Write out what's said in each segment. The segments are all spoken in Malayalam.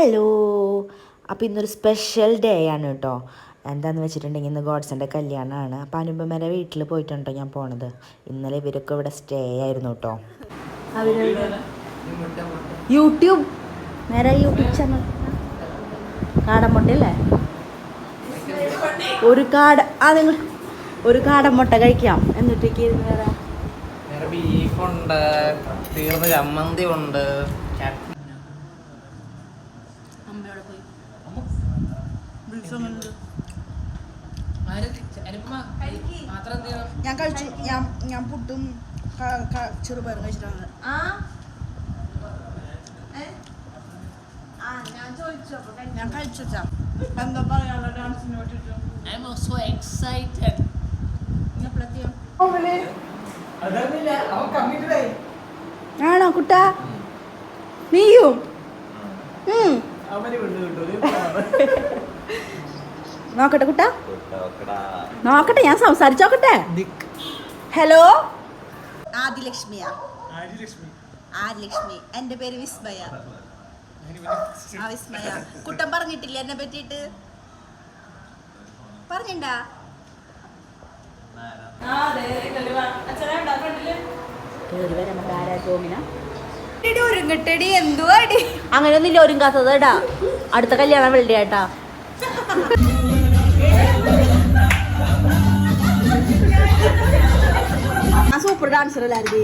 ഹലോ. അപ്പോൾ ഇന്നൊരു സ്പെഷ്യൽ ഡേ ആണ് കേട്ടോ എന്താണെന്ന് വെച്ചിട്ടുണ്ടെങ്കിൽ ഇന്ന് ഗോഡ്സിന്റെ കല്യാണമാണ് അപ്പോൾ അനുപമരെ വീട്ടിൽ പോയിട്ടുണ്ടോ ഞാൻ പോണത്. ഇന്നലെ ഇവരൊക്കെ ഇവിടെ സ്റ്റേ ആയിരുന്നു കേട്ടോ യൂട്യൂബ്. നേരെ യൂട്യൂബ് ചാനൽ കാടമുട്ടല്ലേ ഒരു കാട ആ നിങ്ങൾ ഒരു കാടമുട്ട കഴിക്കാം. എന്നിട്ടേക്ക് ഇരുന്ന് വരാം ബീഫുണ്ട് തീർന്ന് ചമ്മന്തി ഉണ്ട് ഞാൻ കഴിച്ചു. ഞാൻ ഞാൻ പുട്ടും ചെറുപയറും കഴിച്ചിട്ടാണ്. ഞാൻ കഴിച്ചു. വെച്ചാ. എന്താ പറയാനുള്ള ഡാൻസിനെ പറ്റിട്ട് I'm also excited. ആണോ കുട്ടാ? നീയും. നോക്കട്ടെ കുട്ട. നോക്കട്ടെ ഞാൻ സംസാരിച്ചോക്കട്ടെ ഹലോ ആദിലക്ഷ്മിയാ. ആദിലക്ഷ്മി. എന്റെ പേര് വിസ്മയ. ആ വിസ്മയ. കുട്ടൻ പറഞ്ഞിട്ടില്ല എന്നെ പറ്റിയിട്ട്? പറഞ്ഞിണ്ടാ? ഒരുങ്ങട്ടടി എന്തുവാടി അങ്ങനെയൊന്നുമില്ല ഒരുങ്ങാത്തത് കേട്ടാ അടുത്ത കല്യാണം വെള്ളിയാട്ടാ. സൂപ്പർ ഡാൻസർ അല്ലായിരുന്നു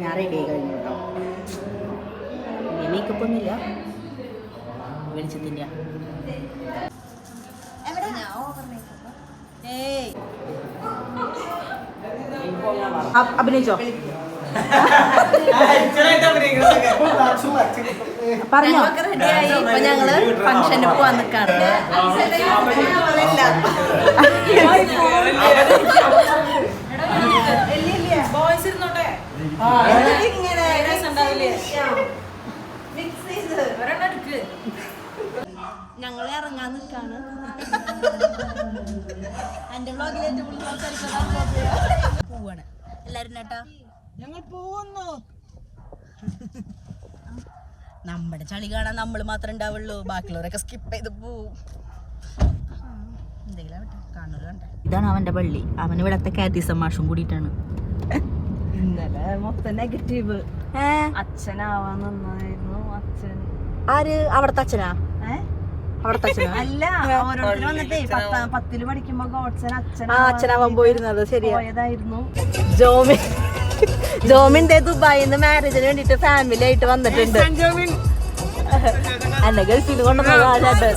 ഞാൻ റെഡി ആയി കഴിഞ്ഞു കേട്ടോ മേക്കപ്പ് ഒന്നുമില്ല വെളിച്ചത്തിന്റെ ഏയ്. അഭിനയിച്ചോ? പറഞ്ഞോ? ഇപ്പൊ ഞങ്ങൾ ഫംഗ്ഷന് പോവാൻ നിക്കാണ് ഞങ്ങൾ ഇറങ്ങാൻ നിൽക്കാണ് എന്റെ സംസാരിക്കുന്നത് പോവാണ്. എല്ലാരും കേട്ടോ? ഞങ്ങൾ പോവുന്നു. നമ്മുടെ ചളി കാണാൻ നമ്മൾ മാത്രമേ ഉണ്ടാവുള്ളൂ. ബാക്കിയുള്ളവരൊക്കെ സ്കിപ്പ് ചെയ്ത് പോവും. ഇതാണ് അവന്റെ പള്ളി. അവൻ ഇവിടത്തെ കാത്തീസം മാഷും കൂടിയിട്ടാണ്. ഇന്നലെ മൊത്തം നെഗറ്റീവ് അച്ഛനാവാൻ നന്നായിരുന്നു. അച്ഛൻ ആര്? അവിടത്തെ അച്ഛനാ? അവിടത്തെ അച്ഛനാ? അല്ല ഓരോരുത്തർ വന്നിട്ടേ പത്താം പത്തിൽ പഠിക്കുമ്പോ ഗോഡ്സൻ അച്ഛൻ ആ അച്ഛനാവാൻ പോയിരുന്നത് ശരിയാ. പോയതായിരുന്നു. ജോമിൻ ജോമിന്റെ ദുബായിന്ന് മാരേജിന് വേണ്ടിട്ട് ഫാമിലി ആയിട്ട് വന്നിട്ടുണ്ട്. എന്നെ ഗൾഫിൽ കൊണ്ടുവന്നത് ആ ചേട്ടൻ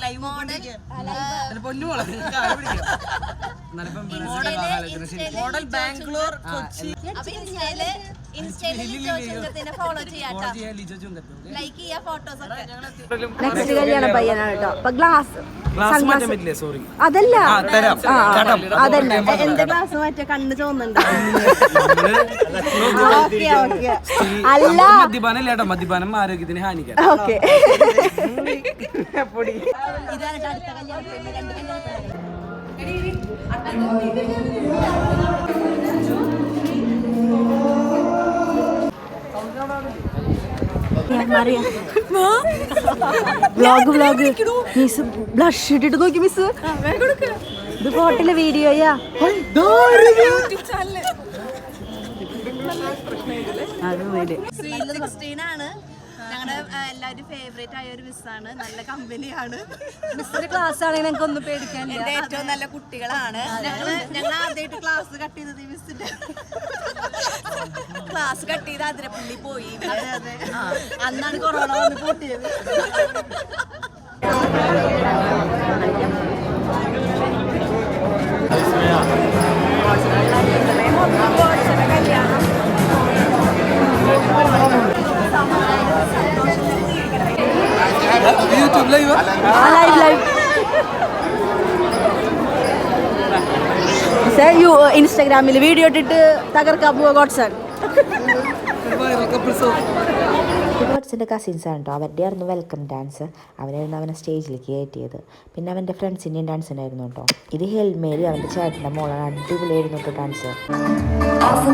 hi model Bangalore Kochi. Follow ചെയ്യാട്ടോ. ലൈക്ക് ഫോട്ടോസ് ഒക്കെ. നെക്സ്റ്റ് കല്യാണ പയ്യനാണ് കേട്ടോ. അപ്പൊ ഗ്ലാസ് പറ്റില്ലേ? സോറി അതല്ല. അതന്നെ എന്റെ ഗ്ലാസ് മാറ്റിയ കണ്ണ് ചോന്നുണ്ടോ ഓക്കെ ഓക്കെ. അല്ല. മദ്യപാനം ഇല്ലേട്ടോ. മദ്യപാനം ആരോഗ്യത്തിന് ഹാനിക്കാം ഓക്കെ. ഇതാണ് അടുത്ത കല്യാണം. വ്ലോഗ് വ്ലോഗ് മിസ് ബ്ലഷ് ഇട്ടിട്ട് നോക്കി മിസ് ഇത് ഫോട്ടിലെ വീഡിയോയാ സ്വീറ്റ് സിക്സ്റ്റീൻ ആണ്. ഞങ്ങളുടെ എല്ലാവരും ഫേവറേറ്റ് ആയ ഒരു മിസ്സാണ് നല്ല കമ്പനിയാണ് മിസ്സിന്റെ ക്ലാസ് ആണെങ്കിൽ ഞങ്ങൾക്ക് ഒന്നും പേടിക്കാനില്ല എന്റെ ഏറ്റവും നല്ല കുട്ടികളാണ്. ഞങ്ങൾ ഞങ്ങൾ ആദ്യമായിട്ട് ക്ലാസ് കട്ട് ചെയ്തത് ഈ മിസ്സിന്റെ ക്ലാസ് കട്ട് ചെയ്ത് അതിരപ്പള്ളി പോയി. ആ, അന്നാണ് കൊറോണ വന്ന് പൂട്ടിയത്. YouTube live live live sir you ഇൻസ്റ്റാഗ്രാമിൽ വീഡിയോ ഇട്ടിട്ട് തകർക്കാൻ പോവുക ഗോഡ്സൺ. ഗോഡ്സിന്റെ ആണ് കേട്ടോ അവരുടെ ആയിരുന്നു വെൽക്കം ഡാൻസ് അവരായിരുന്നു അവനെ സ്റ്റേജിലേക്ക് കയറ്റിയത്. പിന്നെ അവന്റെ ഫ്രണ്ട്സിന്റെയും ഡാൻസ് ഉണ്ടായിരുന്നു കേട്ടോ ഇത് ഹെൽമേരി അവന്റെ ചേട്ടന്റെ മോളാണ്. അടിപൊളിയായിരുന്നു കേട്ടോ ഡാൻസ് Off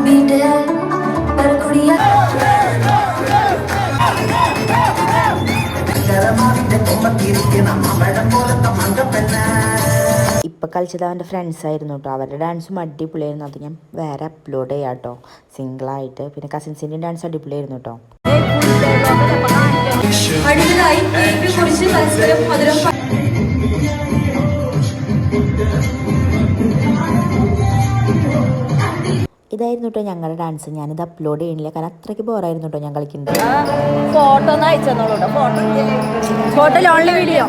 ഇപ്പൊ കളിച്ചത് അവന്റെ ഫ്രണ്ട്സ് ആയിരുന്നു കേട്ടോ അവരുടെ ഡാൻസും അടിപൊളിയായിരുന്നു. അത് ഞാൻ വേറെ അപ്ലോഡ് ചെയ്യാം കേട്ടോ സിംഗിളായിട്ട് പിന്നെ കസിൻസിന്റെ ഡാൻസ് അടിപൊളിയായിരുന്നു കേട്ടോ അടുത്തതായി ഇതായിരുന്നു കേട്ടോ ഞങ്ങളുടെ ഡാൻസ് ഞാനിത് അപ്ലോഡ് ചെയ്യണില്ല. കാരണം അത്രയ്ക്ക് ബോറായിരുന്നു കേട്ടോ ഞാൻ കളിക്കുന്നത്. ഫോട്ടോ ഒന്ന് അയച്ചെന്നോളൂ ഫോട്ടോ ഫോട്ടോ വീഡിയോ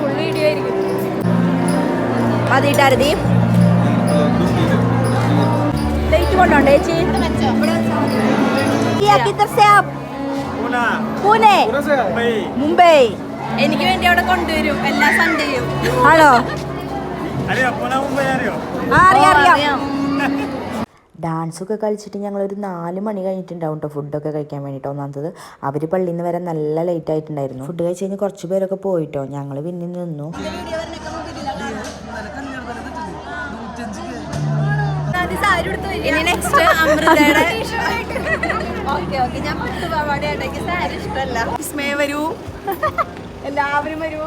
മുംബൈ. എനിക്ക് വേണ്ടി അവിടെ കൊണ്ടുവരും. എല്ലാ സൺഡേയും ആണോ? അറിയാം? അറിയാം. ഡാൻസൊക്കെ കളിച്ചിട്ട് ഞങ്ങളൊരു നാല് മണി കഴിഞ്ഞിട്ടുണ്ടാവും കേട്ടോ ഫുഡൊക്കെ കഴിക്കാൻ വേണ്ടിയിട്ട് ഒന്നാമത്തത്. അവർ പള്ളിയിൽ നിന്ന് വരെ നല്ല ലേറ്റ് ആയിട്ടുണ്ടായിരുന്നു. ഫുഡ് കഴിച്ച് കഴിഞ്ഞ് കുറച്ച് പേരൊക്കെ പോയിട്ടോ. ഞങ്ങൾ പിന്നെ നിന്നു. ഇനി നെക്സ്റ്റ് അമൃതയുടെ ഓക്കെ ഓക്കെ ഞാൻ പട്ടുപാവാടയായിട്ട് എനിക്ക് സാരി ഇഷ്ടമല്ല വിസ്മയ വരൂ എല്ലാവരും വരൂ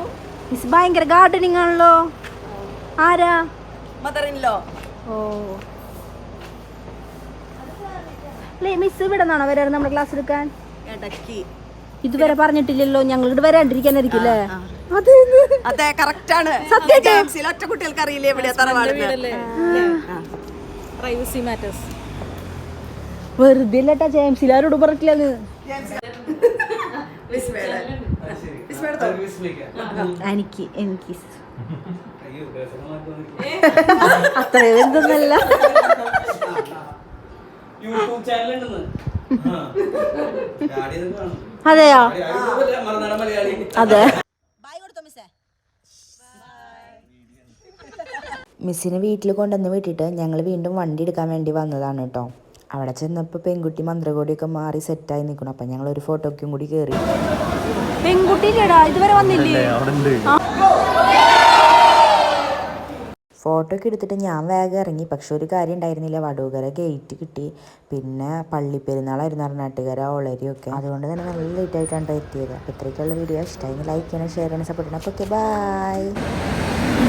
മിസ് ഭയങ്കര ഗാർഡനിങ് ആണല്ലോ. ആരാ? മദർ ഇൻ ലോ ഓ. അല്ലേ മിസ് ഇവിടെ നിന്നാണോ വരാറ് നമ്മുടെ ക്ലാസ് എടുക്കാൻ? ഇടയ്ക്ക്. ഇതുവരെ പറഞ്ഞിട്ടില്ലല്ലോ ഞങ്ങൾ ഇവിടെ വരാണ്ടിരിക്കാനായിരിക്കില്ലേ അതെ കറക്റ്റ് ആണ്. ഒറ്റ കുട്ടികൾക്ക് അറിയില്ലേ എവിടെയാ തറവാട് പ്രൈവസി മാറ്റേഴ്സ് വെറുതെ അല്ലട്ടാ ജെയിംസിൽ ആരോട് പറഞ്ഞിട്ടില്ലെന്ന്? എനിക്ക് എനിക്ക് അത്രയും എന്തൊന്നല്ല. യൂട്യൂബ് ചാനൽ ഉണ്ടെന്ന് അതെയോ? അതെ. മിസ്സിനെ വീട്ടിൽ കൊണ്ടുവന്ന് വിട്ടിട്ട് ഞങ്ങൾ വീണ്ടും വണ്ടി എടുക്കാൻ വേണ്ടി വന്നതാണ് കേട്ടോ. അവിടെ ചെന്നപ്പോൾ പെൺകുട്ടി മന്ത്രകോടിയൊക്കെ മാറി സെറ്റായി നിൽക്കണം അപ്പം ഞങ്ങൾ ഒരു ഫോട്ടോയ്ക്കും കൂടി കയറി. പെൺകുട്ടി ഇതുവരെ വന്നില്ലേ? ഫോട്ടോ ഒക്കെ എടുത്തിട്ട് ഞാൻ വേഗം ഇറങ്ങി. പക്ഷെ ഒരു കാര്യം ഉണ്ടായിരുന്നില്ല. വടൂകര ഗേറ്റ് കിട്ടി. പിന്നെ പള്ളിപ്പെരുന്നാളായിരുന്നു നാട്ടുകാര ഓളരിയൊക്കെ അതുകൊണ്ട് തന്നെ നല്ല ലേറ്റ് ആയിട്ടാണ് ട്ടോ എത്തിയത്. അപ്പോൾ ഇത്രയ്ക്കുള്ള വീഡിയോ ഇഷ്ടമായി ലൈക്ക് ചെയ്യണം ഷെയർ ചെയ്യണം സപ്പോർട്ട് ചെയ്യണം. അപ്പോൾ ഓക്കെ ബൈ